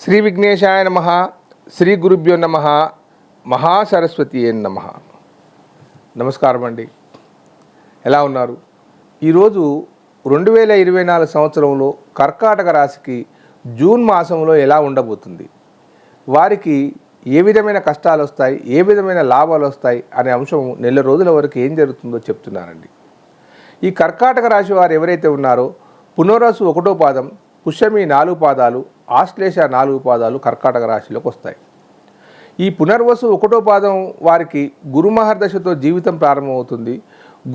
శ్రీ విఘ్నేశాయ నమ శ్రీ గురుభ్యో నమ మహాసరస్వతి నమ. నమస్కారం అండి. ఎలా ఉన్నారు? ఈరోజు రెండు వేల ఇరవై నాలుగు సంవత్సరంలో కర్కాటక రాశికి జూన్ మాసంలో ఎలా ఉండబోతుంది? వారికి ఏ విధమైన కష్టాలు వస్తాయి ఏ విధమైన లాభాలు వస్తాయి అనే అంశం నెల రోజుల వరకు ఏం జరుగుతుందో చెప్తున్నానండి ఈ కర్కాటక రాశి వారు ఎవరైతే ఉన్నారో పునరాసు ఒకటో పాదం పుష్యమి నాలుగు పాదాలు ఆశ్లేష నాలుగు పాదాలు కర్కాటక రాశిలోకి వస్తాయి. ఈ పునర్వసు ఒకటో పాదం వారికి గురుమహర్దశతో జీవితం ప్రారంభమవుతుంది.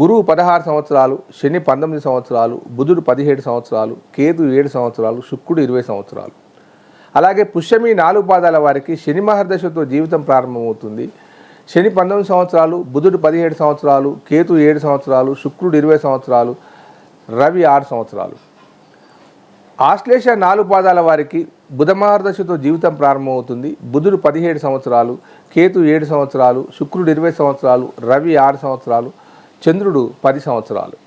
గురువు పదహారు సంవత్సరాలు శని పంతొమ్మిది సంవత్సరాలు బుధుడు పదిహేడు సంవత్సరాలు కేతు ఏడు సంవత్సరాలు శుక్రుడు ఇరవై సంవత్సరాలు. అలాగే పుష్యమి నాలుగు పాదాల వారికి శని మహర్దశతో జీవితం ప్రారంభమవుతుంది. శని పంతొమ్మిది సంవత్సరాలు బుధుడు పదిహేడు సంవత్సరాలు కేతు ఏడు సంవత్సరాలు శుక్రుడు ఇరవై సంవత్సరాలు రవి ఆరు సంవత్సరాలు. ఆశ్లేష నాలుగు పాదాల వారికి బుధమార్దశతో జీవితం ప్రారంభమవుతుంది. బుధుడు పదిహేడు సంవత్సరాలు కేతు ఏడు సంవత్సరాలు శుక్రుడు ఇరవై సంవత్సరాలు రవి ఆరు సంవత్సరాలు చంద్రుడు పది సంవత్సరాలు.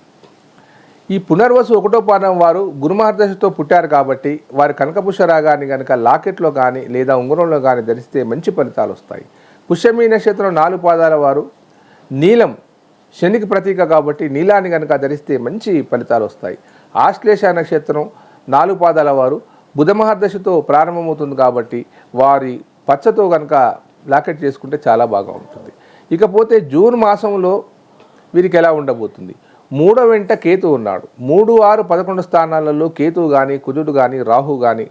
ఈ పునర్వసు ఒకటో పాదం వారు గురుమార్దశతో పుట్టారు కాబట్టి వారి కనకపుష్య రాగాన్ని కనుక లాకెట్లో కానీ లేదా ఉంగరంలో కానీ ధరిస్తే మంచి ఫలితాలు వస్తాయి. పుష్యమీ నక్షత్రం నాలుగు పాదాల వారు నీలం శనికి ప్రతీక కాబట్టి నీలాన్ని కనుక ధరిస్తే మంచి ఫలితాలు వస్తాయి. ఆశ్లేష నక్షత్రం నాలుగు పాదాల వారు బుధ మహర్దశతో ప్రారంభమవుతుంది కాబట్టి వారి పచ్చతో కనుక లాకెట్ చేసుకుంటే చాలా బాగా ఉంటుంది. ఇకపోతే జూన్ మాసంలో వీరికి ఎలా ఉండబోతుంది? మూడో వెంట కేతు ఉన్నాడు. మూడు ఆరు పదకొండు స్థానాలలో కేతు కానీ కుజుడు కానీ రాహు కానీ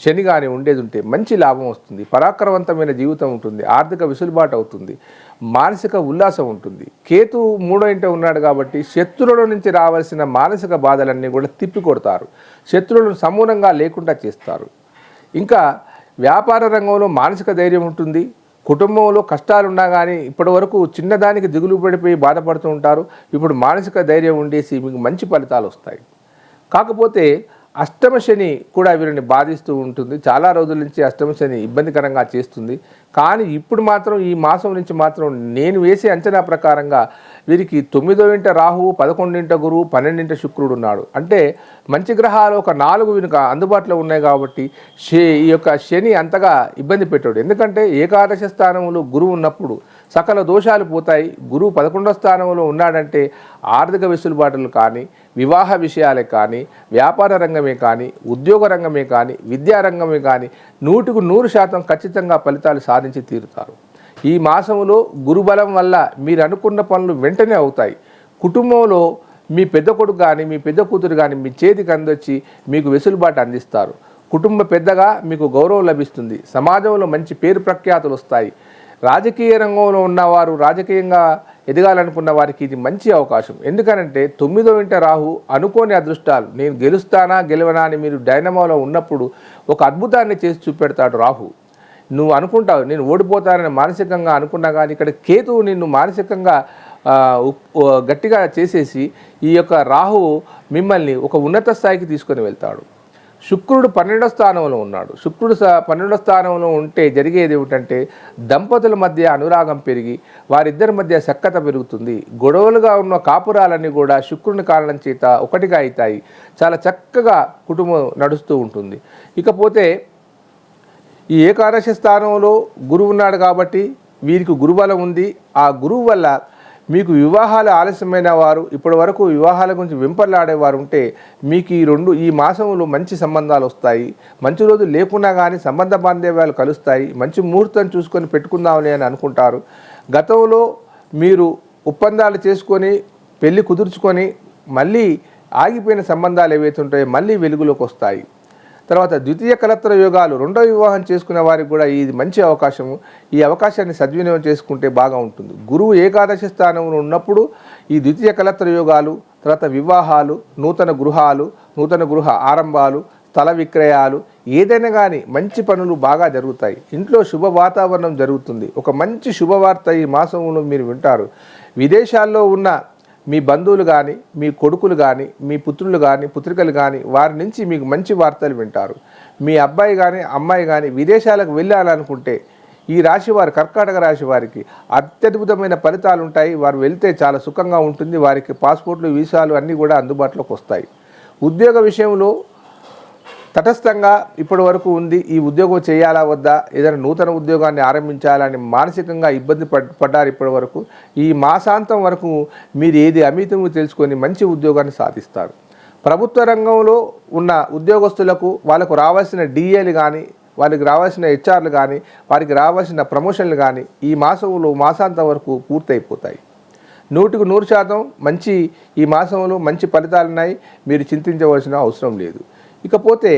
శని కానీ ఉండేది ఉంటే మంచి లాభం వస్తుంది పరాక్రమవంతమైన జీవితం ఉంటుంది ఆర్థిక వెసులుబాటు అవుతుంది మానసిక ఉల్లాసం ఉంటుంది. కేతు మూడో ఇంట ఉన్నాడు కాబట్టి శత్రువుల నుంచి రావాల్సిన మానసిక బాధలన్నీ కూడా తిప్పికొడతారు. శత్రువులను సమూలంగా లేకుండా చేస్తారు. ఇంకా వ్యాపార రంగంలో మానసిక ధైర్యం ఉంటుంది కుటుంబంలో కష్టాలు ఉన్నా కానీ ఇప్పటి వరకు చిన్నదానికి దిగులు పడిపోయి బాధపడుతూ ఉంటారు. ఇప్పుడు మానసిక ధైర్యం ఉండేసి మీకు మంచి ఫలితాలు వస్తాయి. కాకపోతే అష్టమ శని కూడా వీరిని బాధిస్తూ ఉంటుంది. చాలా రోజుల నుంచి అష్టమ శని ఇబ్బందికరంగా చేస్తుంది. కానీ ఇప్పుడు మాత్రం ఈ మాసం నుంచి మాత్రం నేను వేసే అంచనా ప్రకారంగా వీరికి తొమ్మిదో ఇంట రాహువు పదకొండింట గురువు పన్నెండింట శుక్రుడు ఉన్నాడు. అంటే మంచి గ్రహాలు ఒక నాలుగు వెనుక అందుబాటులో ఉన్నాయి కాబట్టి శే ఈ యొక్క శని అంతగా ఇబ్బంది పెట్టాడు. ఎందుకంటే ఏకాదశ స్థానంలో గురువు ఉన్నప్పుడు సకల దోషాలు పోతాయి. గురువు పదకొండో స్థానంలో ఉన్నాడంటే ఆర్థిక వెసులుబాటులు కానీ వివాహ విషయాలే కానీ వ్యాపార రంగమే కానీ ఉద్యోగ రంగమే కానీ విద్యారంగమే కానీ నూటికి నూరు శాతం ఖచ్చితంగా ఫలితాలు సాధించి తీరుతారు. ఈ మాసంలో గురుబలం వల్ల మీరు అనుకున్న పనులు వెంటనే అవుతాయి. కుటుంబంలో మీ పెద్ద కొడుకు కానీ మీ పెద్ద కూతురు కానీ మీ చేతికి అందొచ్చి మీకు వెసులుబాటు అందిస్తారు. కుటుంబ పెద్దగా మీకు గౌరవం లభిస్తుంది. సమాజంలో మంచి పేరు ప్రఖ్యాతులు వస్తాయి. రాజకీయ రంగంలో ఉన్నవారు రాజకీయంగా ఎదగాలనుకున్న వారికి ఇది మంచి అవకాశం. ఎందుకనంటే తొమ్మిదో ఇంట రాహు అనుకోని అదృష్టాలు. నేను గెలుస్తానా గెలవనా అని మీరు డైనమోలో ఉన్నప్పుడు ఒక అద్భుతాన్ని చేసి చూపెడతాడు రాహు. నువ్వు అనుకుంటావు నేను ఓడిపోతానని మానసికంగా అనుకున్నా కానీ ఇక్కడ కేతువు నిన్ను మానసికంగా గట్టిగా చేసేసి ఈ యొక్క రాహువు మిమ్మల్ని ఒక ఉన్నత స్థాయికి తీసుకొని వెళ్తాడు. శుక్రుడు పన్నెండో స్థానంలో ఉన్నాడు. శుక్రుడు స- పన్నెండో స్థానంలో ఉంటే జరిగేది ఏమిటంటే దంపతుల మధ్య అనురాగం పెరిగి వారిద్దరి మధ్య సక్కత పెరుగుతుంది. గొడవలుగా ఉన్న కాపురాలన్నీ కూడా శుక్రుని కారణం చేత ఒకటిగా అవుతాయి చాలా చక్కగా కుటుంబం నడుస్తూ ఉంటుంది. ఇకపోతే ఈ ఏకాదశి స్థానంలో గురువు ఉన్నాడు కాబట్టి వీరికి గురుబలం ఉంది. ఆ గురువు వల్ల మీకు వివాహాలు ఆలస్యమైన వారు ఇప్పటి వరకు వివాహాల గురించి వింపర్లాడేవారు ఉంటే మీకు ఈ రెండు ఈ మాసంలో మంచి సంబంధాలు వస్తాయి. మంచి రోజు లేకున్నా కానీ సంబంధ బాంధవ్యాలు కలుస్తాయి. మంచి ముహూర్తం చూసుకొని పెట్టుకుందామని అని అనుకుంటారు. గతంలో మీరు ఒప్పందాలు చేసుకొని పెళ్ళి కుదుర్చుకొని మళ్ళీ ఆగిపోయిన సంబంధాలు ఏవైతే ఉంటాయో మళ్ళీ వెలుగులోకి వస్తాయి. తర్వాత ద్వితీయ కలత్ర యోగాలు రెండో వివాహం చేసుకునే వారికి కూడా ఇది మంచి అవకాశము. ఈ అవకాశాన్ని సద్వినియోగం చేసుకుంటే బాగా ఉంటుంది. గురువు ఏకాదశి స్థానంలో ఉన్నప్పుడు ఈ ద్వితీయ కలత్ర యోగాలు తర్వాత వివాహాలు నూతన గృహాలు నూతన గృహ ఆరంభాలు స్థల విక్రయాలు ఏదైనా కానీ మంచి పనులు బాగా జరుగుతాయి. ఇంట్లో శుభ వాతావరణం జరుగుతుంది. ఒక మంచి శుభవార్త ఈ మాసంలో మీరు వింటారు. విదేశాల్లో ఉన్న మీ బంధువులు కానీ మీ కొడుకులు కానీ మీ పుత్రులు కానీ పుత్రికలు కానీ వారి నుంచి మీకు మంచి వార్తలు వింటారు. మీ అబ్బాయి కానీ అమ్మాయి కానీ విదేశాలకు వెళ్ళాలనుకుంటే ఈ రాశి వారి కర్కాటక రాశి వారికి అత్యద్భుతమైన ఫలితాలు ఉంటాయి. వారు వెళ్తే చాలా సుఖంగా ఉంటుంది. వారికి పాస్పోర్ట్లు వీసాలు అన్నీ కూడా అందుబాటులోకి వస్తాయి. ఉద్యోగ విషయంలో తటస్థంగా ఇప్పటి వరకు ఉంది. ఈ ఉద్యోగం చేయాలా వద్దా? ఏదైనా నూతన ఉద్యోగాన్ని ఆరంభించాలని మానసికంగా ఇబ్బంది పడ్ పడ్డారు ఇప్పటి వరకు. ఈ మాసాంతం వరకు మీరు ఏది అమితము తెలుసుకొని మంచి ఉద్యోగాన్ని సాధిస్తారు. ప్రభుత్వ రంగంలో ఉన్న ఉద్యోగస్తులకు వాళ్ళకు రావాల్సిన డిఏలు కానీ వాళ్ళకి రావాల్సిన హెచ్ఆర్లు కానీ వారికి రావాల్సిన ప్రమోషన్లు కానీ ఈ మాసంలో మాసాంతం వరకు పూర్తయిపోతాయి. నూటికి నూరు శాతం మంచి ఈ మాసంలో మంచి ఫలితాలున్నాయి. మీరు చింతించవలసిన అవసరం లేదు. ఇకపోతే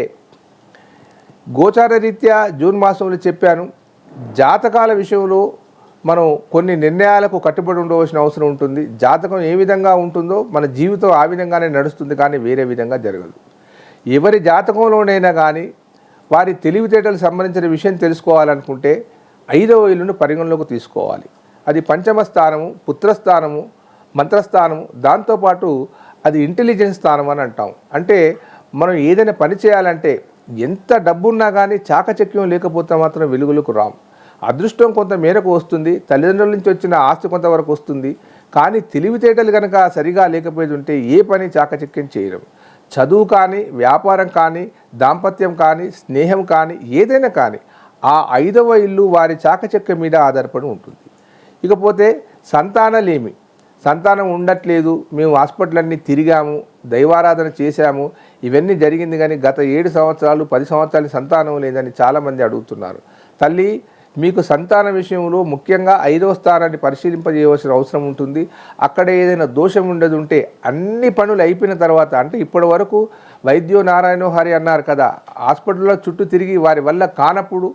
గోచార రీత్యా జూన్ మాసంలో చెప్పాను జాతకాల విషయంలో మనం కొన్ని నిర్ణయాలకు కట్టుబడి ఉండవలసిన అవసరం ఉంటుంది. జాతకం ఏ విధంగా ఉంటుందో మన జీవితం ఆ విధంగానే నడుస్తుంది కానీ వేరే విధంగా జరగదు. ఎవరి జాతకంలోనైనా కానీ వారి తెలివితేటలకు సంబంధించిన విషయం తెలుసుకోవాలనుకుంటే ఐదవ ఇల్లును పరిగణలోకి తీసుకోవాలి. అది పంచమ స్థానము పుత్రస్థానము మంత్రస్థానము దాంతోపాటు అది ఇంటెలిజెన్స్ స్థానం అని అంటాం. అంటే మనం ఏదైనా పని చేయాలంటే ఎంత డబ్బున్నా కానీ చాకచక్యం లేకపోతే మాత్రం వెలుగులకు రాం. అదృష్టం కొంత మేరకు వస్తుంది తల్లిదండ్రుల నుంచి వచ్చిన ఆస్తి కొంతవరకు వస్తుంది కానీ తెలివితేటలు కనుక సరిగా లేకపోయేది ఉంటే ఏ పని చాకచక్యం చేయడం చదువు కానీ వ్యాపారం కానీ దాంపత్యం కానీ స్నేహం కానీ ఏదైనా కానీ ఆ ఐదవ ఇల్లు వారి చాకచక్యం మీద ఆధారపడి ఉంటుంది. ఇకపోతే సంతానలేమి సంతానం ఉండట్లేదు మేము హాస్పిటల్ అన్నీ తిరిగాము దైవారాధన చేశాము. ఇవన్నీ జరిగింది కానీ గత ఏడు సంవత్సరాలు పది సంవత్సరాలు సంతానం లేదని చాలామంది అడుగుతున్నారు. తల్లి మీకు సంతాన విషయంలో ముఖ్యంగా ఐదవ స్థానాన్ని పరిశీలింపజేయవలసిన అవసరం ఉంటుంది. అక్కడ ఏదైనా దోషం ఉండదు ఉంటే అన్ని పనులు అయిపోయిన తర్వాత అంటే ఇప్పటి వరకు వైద్యో నారాయణోహరి అన్నారు కదా హాస్పిటల్లో చుట్టూ తిరిగి వారి వల్ల కానప్పుడు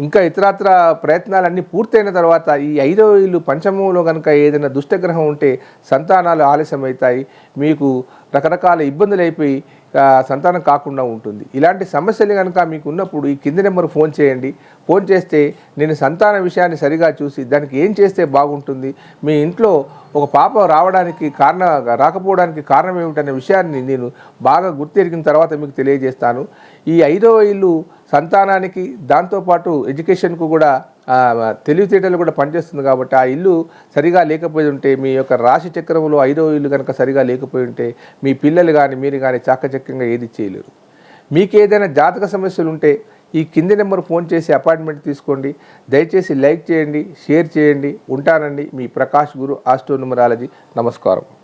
ఇంకా ఇతరత్ర ప్రయత్నాలన్నీ పూర్తయిన తర్వాత ఈ ఐదవ ఇల్లు పంచమంలో కనుక ఏదైనా దుష్టగ్రహం ఉంటే సంతానాలు ఆలస్యమవుతాయి. మీకు రకరకాల ఇబ్బందులు అయిపోయి సంతానం కాకుండా ఉంటుంది. ఇలాంటి సమస్యలు కనుక మీకు ఉన్నప్పుడు ఈ కింది నెంబర్ ఫోన్ చేయండి. ఫోన్ చేస్తే నేను సంతాన విషయాన్ని సరిగా చూసి దానికి ఏం చేస్తే బాగుంటుంది? మీ ఇంట్లో ఒక పాప రావడానికి కారణ రాకపోవడానికి కారణం ఏమిటనే విషయాన్ని నేను బాగా గుర్తెరిగిన తర్వాత మీకు తెలియజేస్తాను. ఈ ఐదవ ఇల్లు సంతానానికి దాంతోపాటు ఎడ్యుకేషన్కు కూడా తెలివితేటలు కూడా పనిచేస్తుంది కాబట్టి ఆ ఇల్లు సరిగా లేకపోయి ఉంటే మీ యొక్క రాశి చక్రంలో ఐదవ ఇల్లు కనుక సరిగా లేకపోయి ఉంటే మీ పిల్లలు కానీ మీరు కానీ చాకచక్యంగా ఏది చేయలేరు. మీకు ఏదైనా జాతక సమస్యలు ఉంటే ఈ కింది నెంబర్ ఫోన్ చేసి అపాయింట్మెంట్ తీసుకోండి. దయచేసి లైక్ చేయండి షేర్ చేయండి ఉంటానండి. మీ ప్రకాష్ గురు ఆస్ట్రో న్యూమరాలజీ. నమస్కారం.